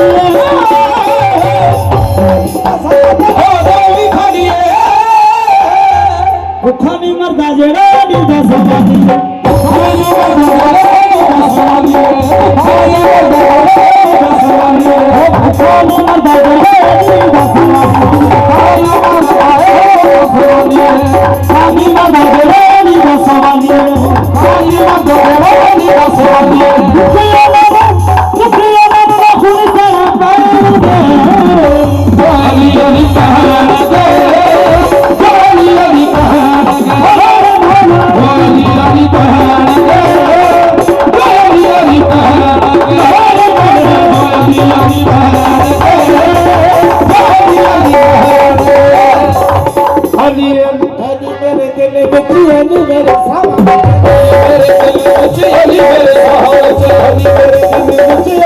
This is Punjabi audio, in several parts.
Oh, ਸਾਹਬ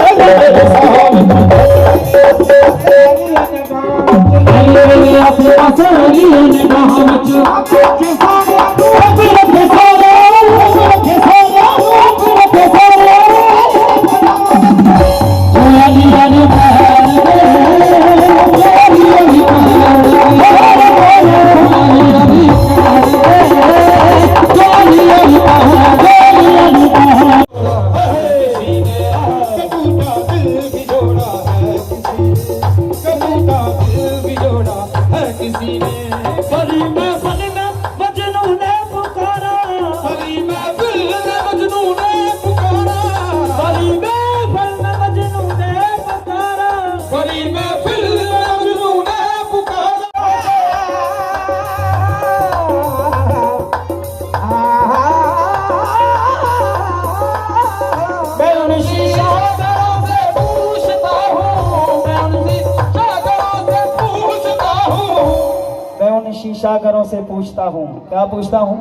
उन शीशागरों से पूछता हूँ क्या पूछता हूँ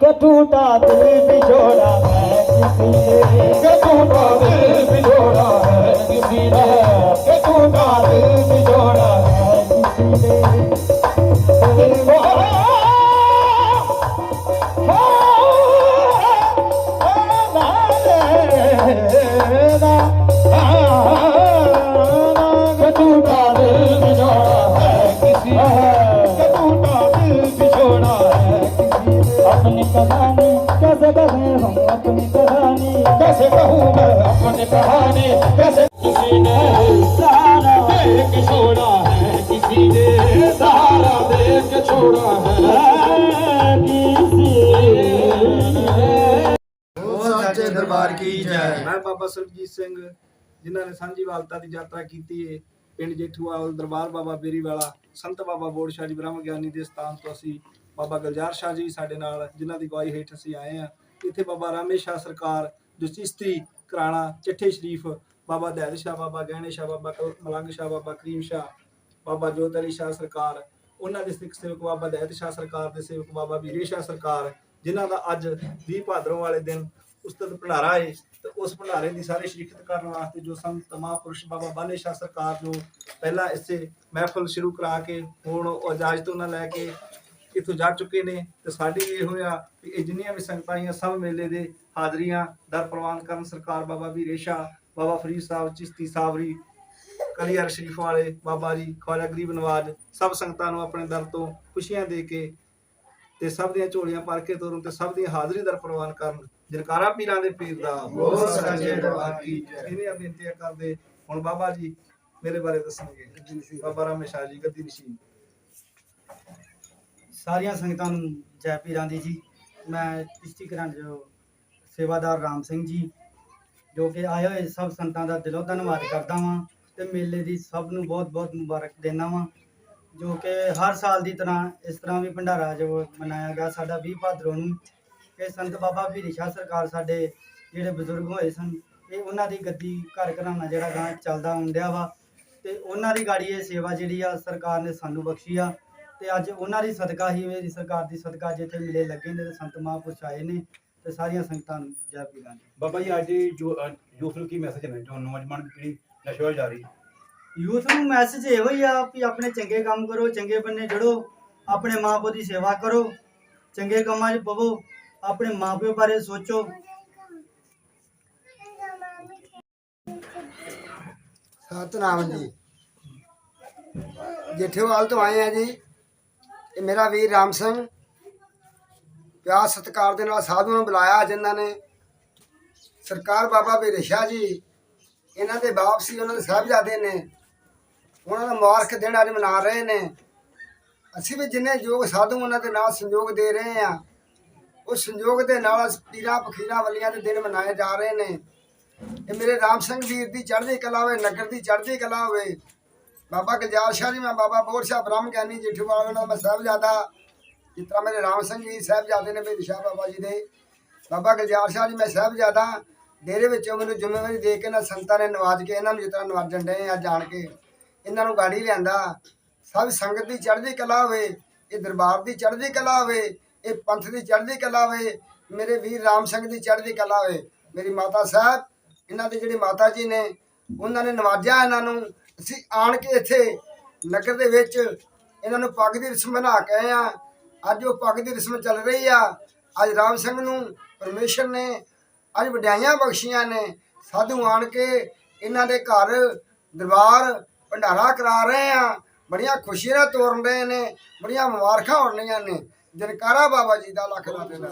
कि टूटा दिल बिछोड़ा है किसी ने कि टूटा दिल बिछोड़ा है किसी ने कि टूटा दिल बिछोड़ा है किसी ने अपनी कहानी कैसे कहें हम अपनी कहानी कैसे कहूँ मैं अपनी कहानी कैसे किसी ने सहारा दे के छोड़ा है किसी ने सहारा दे के छोड़ा है ਉਹ ਸੱਚੇ ਦਰਬਾਰ ਕੀ ਜੈ ਮੈਂ ਬਾਬਾ ਸਰਬਜੀਤ ਸਿੰਘ ਜਿਨ੍ਹਾਂ ਨੇ ਸਾਂਝੀ ਵਾਲਤਾ ਦੀ ਯਾਤਰਾ ਕੀਤੀ ਹੈ ਪਿੰਡ ਜੇਠੂਵਾਲ, ਦਰਬਾਰ ਬਾਬਾ ਬੇਰੀ ਵਾਲਾ ਸੰਤ ਬਾਬਾ ਬੋੜ ਸ਼ਾਹ ਜੀ ਬ੍ਰਹਮ ਗਿਆਨੀ ਦੇ ਸਥਾਨ ਤੋਂ ਅਸੀਂ ਬਾਬਾ ਗਲਜ਼ਾਰ ਸ਼ਾਹ ਜੀ ਸਾਡੇ ਨਾਲ ਜਿਨ੍ਹਾਂ ਦੀ ਗਵਾਹੀ ਹੇਠ ਅਸੀਂ ਆਏ ਹਾਂ। ਇੱਥੇ ਬਾਬਾ ਰਾਮੇ ਸ਼ਾਹ ਸਰਕਾਰ ਜੋ ਚਿਸ਼ਤੀ ਕਰਾਣਾ ਚਿੱਠੇ ਸ਼ਰੀਫ, ਬਾਬਾ ਦਹਿਦ ਸ਼ਾਹ, ਬਾਬਾ ਗਹਿਣੇ ਸ਼ਾਹ, ਬਾਬਾ ਮਲੰਗ ਸ਼ਾਹ, ਬਾਬਾ ਕਰੀਮ ਸ਼ਾਹ, ਬਾਬਾ ਜੋਤ ਅਲੀ ਸ਼ਾਹ ਸਰਕਾਰ, ਉਹਨਾਂ ਦੇ ਸਿੱਖ ਸੇਵਕ ਬਾਬਾ ਦਹਿਦ ਸ਼ਾਹ ਸਰਕਾਰ ਦੇ ਸੇਵਕ ਬਾਬਾ ਵੀਰੇ ਸ਼ਾਹ ਸਰਕਾਰ, ਜਿਨ੍ਹਾਂ ਦਾ ਅੱਜ 20 ਭਾਦਰੋਂ ਵਾਲੇ ਦਿਨ ਉਸਤਤ ਭੰਡਾਰਾ ਹੈ, ਤੇ ਉਸ ਭੰਡਾਰੇ ਦੀ ਸਾਰੇ ਸ਼ਿਰਕਤ ਕਰਨ ਵਾਸਤੇ ਜੋ ਸੰਤ ਮਹਾਂਪੁਰਸ਼ ਬਾਬਾ ਬਾਲੇ ਸ਼ਾਹ ਸਰਕਾਰ ਨੂੰ ਪਹਿਲਾਂ ਇਸੇ ਮਹਿਫਲ ਸ਼ੁਰੂ ਕਰਾ ਕੇ ਹੁਣ ਉਹ ਇਜਾਜ਼ਤ ਉਹਨਾਂ ਲੈ ਕੇ ਇੱਥੋਂ ਜਾ ਚੁੱਕੇ ਨੇ, ਤੇ ਸਾਡੀ ਇਹ ਹੋਇਆ ਕਿ ਇਹ ਜਿੰਨੀਆਂ ਵੀ ਸੰਗਤਾਂ ਆਈਆਂ, ਸਭ ਮੇਲੇ ਦੇ ਹਾਜ਼ਰੀਆਂ ਦਰ ਪ੍ਰਵਾਨ ਕਰਨ ਸਰਕਾਰ ਬਾਬਾ ਵੀਰੇ ਸ਼ਾਹ, ਬਾਬਾ ਫਰੀਦ ਸਾਹਿਬ, ਚਿਸ਼ਤੀ ਸਾਵਰੀ ਕਲੀਅਰ ਸ਼ਰੀਫ ਵਾਲੇ ਬਾਬਾ ਜੀ, ਖਵਾਜਾ ਗਰੀਬ ਨਵਾਜ, ਸਭ ਸੰਗਤਾਂ ਨੂੰ ਆਪਣੇ ਦਰ ਤੋਂ ਖੁਸ਼ੀਆਂ ਦੇ ਕੇ ਤੇ ਸਭ ਦੀਆਂ ਝੋਲੀਆਂ ਭਰ ਕੇ ਤੋਰਨ ਤੇ ਸਭ ਦੀ ਹਾਜ਼ਰੀ ਦਰ ਪ੍ਰਵਾਨ ਕਰਨ ਜਰਕਾਰਾ ਪੀਰਾਂ ਦੇ ਪੀਰ ਦਾ ਬੋਲ ਸੱਚੇ ਦਰਬਾਰ ਕੀ ਜੈ। ਇਹਨੇ ਬੇਨਤੀਆਂ ਕਰਦੇ ਹੁਣ ਬਾਬਾ ਜੀ ਮੇਰੇ ਬਾਰੇ ਦੱਸਣਗੇ। ਬਾਬਾ ਰਾਮੇ ਸ਼ਾਹ ਜੀ ਗੱਦੀ ਨਸ਼ੀਨ ਸਾਰੀਆਂ ਸੰਗਤਾਂ ਨੂੰ ਜੈ ਪੀਰਾਂ ਦੀ ਜੀ। ਮੈਂ ਚਿਸ਼ਤੀ ਘਰਾਂ ਜੋ ਸੇਵਾਦਾਰ ਰਾਮ ਸਿੰਘ ਜੀ ਜੋ ਕਿ ਆਏ ਹੋਏ ਸਭ ਸੰਤਾਂ ਦਾ ਦਿਲੋਂ ਧੰਨਵਾਦ ਕਰਦਾ ਵਾਂ ਤੇ ਮੇਲੇ ਦੀ ਸਭ ਨੂੰ ਬਹੁਤ ਬਹੁਤ ਮੁਬਾਰਕ ਦੇਣਾ ਵਾਂ ਜੋ ਕਿ ਹਰ ਸਾਲ ਦੀ ਤਰ੍ਹਾਂ ਇਸ ਤਰ੍ਹਾਂ ਵੀ ਭੰਡਾਰਾ ਜੋ ਮਨਾਇਆ ਗਿਆ ਸਾਡਾ 20 ਭਾਦਰੋਂ ਨੂੰ। ਕਿ ਸੰਤ ਬਾਬਾ ਵੀਰੀ ਸ਼ਾਹ ਸਰਕਾਰ ਸਾਡੇ ਜਿਹੜੇ ਬਜ਼ੁਰਗ ਹੋਏ ਸਨ ਇਹ ਉਹਨਾਂ ਦੀ ਗੱਦੀ ਘਰ ਘਰਾਣਾ ਜਿਹੜਾ ਗਾਂ ਚੱਲਦਾ ਹੁੰਦਿਆ ਵਾ। ਤੇ ਉਹਨਾਂ ਦੀ ਗਾੜੀ ਇਹ ਸੇਵਾ ਜਿਹੜੀ ਆ ਸਰਕਾਰ ਨੇ ਸਾਨੂੰ ਬਖਸ਼ੀ ਆ। ਤੇ ਅੱਜ ਉਹਨਾਂ ਦੀ ਸਦਕਾ ਹੀ ਮੇਰੀ ਸਰਕਾਰ ਦੀ ਸਦਕਾ ਜਿੱਥੇ ਮਿਲੇ ਲੱਗੇ ਨੇ ਤੇ ਸੰਤ ਮਹਾਂਪੁਰਸ਼ ਆਏ ਨੇ ਤੇ ਸਾਰੀਆਂ ਸੰਗਤਾਂ ਨੂੰ ਜੈ ਪੀਰਾਂ ਦੀ ਬਾਬਾ ਜੀ ਅੱਜ ਜੋ ਯੂਥ ਨੂੰ ਕੀ ਮੈਸੇਜ ਹੈ ਜੋ ਨੌਜਵਾਨ ਪੀੜ੍ਹੀ ਨਸ਼ੇ ਵੱਲ ਜਾ ਰਹੀ ਯੂਥ ਨੂੰ ਮੈਸੇਜ ਇਹੋ ਹੀ ਆ ਵੀ ਆਪਣੇ ਚੰਗੇ ਕੰਮ ਕਰੋ ਚੰਗੇ ਬੰਨੇ ਜੜੋ ਆਪਣੇ ਮਾਪੇ ਦੀ ਸੇਵਾ ਕਰੋ ਚੰਗੇ ਕੰਮਾਂ 'ਚ ਪਵੋ। ਆਪਣੇ ਮਾਪਿਓ ਬਾਰੇ ਸੋਚੋ। ਸਤਨਾਮ ਜੀ। ਜੇਠੇਵਾਲ ਤੋਂ ਆਏ ਆ ਜੀ। ਇਹ ਮੇਰਾ ਵੀਰ ਰਾਮ ਸਿੰਘ ਪਿਆਰ ਸਤਿਕਾਰ ਦੇ ਨਾਲ ਸਾਧੂ ਨੂੰ ਬੁਲਾਇਆ ਜਿਨ੍ਹਾਂ ਨੇ। ਸਰਕਾਰ ਬਾਬਾ ਵੀਰ ਸ਼ਾਹ ਜੀ, ਇਹਨਾਂ ਦੇ ਬਾਪ ਸੀ, ਉਹਨਾਂ ਦੇ ਸਾਹਿਬਜ਼ਾਦੇ ਨੇ। ਉਹਨਾਂ ਦਾ ਮੁਬਾਰਕ ਦਿਨ ਅੱਜ ਮਨਾ ਰਹੇ ਨੇ। ਅਸੀਂ ਵੀ ਜਿੰਨੇ ਯੋਗ ਸਾਧੂ ਉਹਨਾਂ ਦੇ ਨਾਲ ਸੰਯੋਗ ਦੇ ਰਹੇ ਆ। ਉਸ ਸੰਯੋਗ ਦੇ ਨਾਲ ਪੀਰਾਂ ਫਕੀਰਾਂ ਵਾਲੀਆਂ ਦੇ ਦਿਨ ਮਨਾਏ ਜਾ ਰਹੇ ਨੇ। ਇਹ ਮੇਰੇ ਰਾਮ ਸਿੰਘ ਵੀਰ ਦੀ ਚੜ੍ਹਦੀ ਕਲਾ ਹੋਵੇ, ਨਗਰ ਦੀ ਚੜ੍ਹਦੀ ਕਲਾ ਹੋਵੇ। ਬਾਬਾ ਗਲਜ਼ਾਰ ਸ਼ਾਹ ਜੀ, ਮੈਂ ਬਾਬਾ ਬੋਰ ਸ਼ਾਹ ਬ੍ਰਹਮ ਗਿਆਨੀ ਜੇਠੂਵਾਲ ਉਹਨਾਂ ਮੈਂ ਸਾਹਿਬਜ਼ਾਦਾ। ਜਿਸ ਤਰ੍ਹਾਂ ਮੇਰੇ ਰਾਮ ਸਿੰਘ ਜੀ ਸਾਹਿਬਜ਼ਾਦੇ ਨੇ ਮੇਰੇ ਸ਼ਾਹ ਬਾਬਾ ਜੀ ਦੇ। ਬਾਬਾ ਗੁਲਜ਼ਾਰ ਸ਼ਾਹ ਜੀ, ਮੈਂ ਸਾਹਿਬਜ਼ਾਦਾ। ਡੇਰੇ ਵਿੱਚੋਂ ਮੈਨੂੰ ਜ਼ਿੰਮੇਵਾਰੀ ਦੇ ਕੇ ਨਾ ਸੰਤਾਂ ਨੇ ਨਵਾਜ ਕੇ ਇਹਨਾਂ ਨੂੰ ਜਿਸ ਤਰ੍ਹਾਂ ਨਵਾਜਣ ਡਏ ਆ ਜਾਣ ਕੇ, ਇਹਨਾਂ ਨੂੰ ਗਾੜੀ ਲਿਆਂਦਾ। ਸਭ ਸੰਗਤ ਦੀ ਚੜ੍ਹਦੀ ਕਲਾ ਹੋਵੇ, ਇਹ ਦਰਬਾਰ ਦੀ ਚੜ੍ਹਦੀ ਕਲਾ ਹੋਵੇ ਇਹ ਪੰਥ ਦੀ ਚੜ੍ਹਦੀ ਕਲਾ ਹੋਵੇ ਮੇਰੇ ਵੀਰ ਰਾਮ ਸਿੰਘ ਦੀ ਚੜ੍ਹਦੀ ਕਲਾ ਹੋਵੇ ਮੇਰੀ ਮਾਤਾ ਸਾਹਿਬ, ਇਹਨਾਂ ਦੇ ਜਿਹੜੇ ਮਾਤਾ ਜੀ ਨੇ, ਉਹਨਾਂ ਨੇ ਨਵਾਜਿਆ ਇਹਨਾਂ ਨੂੰ। ਅਸੀਂ ਆਣ ਕੇ ਇੱਥੇ ਨਗਰ ਦੇ ਵਿੱਚ ਇਹਨਾਂ ਨੂੰ ਪੱਗ ਦੀ ਰਸਮ ਬਣਾ ਕੇ ਆਏ ਆ ਅੱਜ ਉਹ ਪੱਗ ਦੀ ਰਸਮ ਚੱਲ ਰਹੀ ਆ। ਅੱਜ ਰਾਮ ਸਿੰਘ ਨੂੰ ਪਰਮੇਸ਼ਰ ਨੇ, ਅੱਜ ਵਡਿਆਈਆਂ ਬਖਸ਼ੀਆਂ ਨੇ। ਸਾਧੂ ਆਣ ਕੇ ਇਹਨਾਂ ਦੇ ਘਰ ਦਰਬਾਰ ਭੰਡਾਰਾ ਕਰਾ ਰਹੇ ਆ। ਬੜੀਆਂ ਖੁਸ਼ੀਆਂ ਤੋਰਨ ਰਹੇ ਨੇ, ਬੜੀਆਂ ਮੁਬਾਰਕਾਂ ਹੋਣ ਰਹੀਆਂ ਨੇ। ਜਨਕਾਰਾ ਬਾਬਾ ਜੀ ਦਾ ਲੱਖ ਲੱਖ ਦਾ।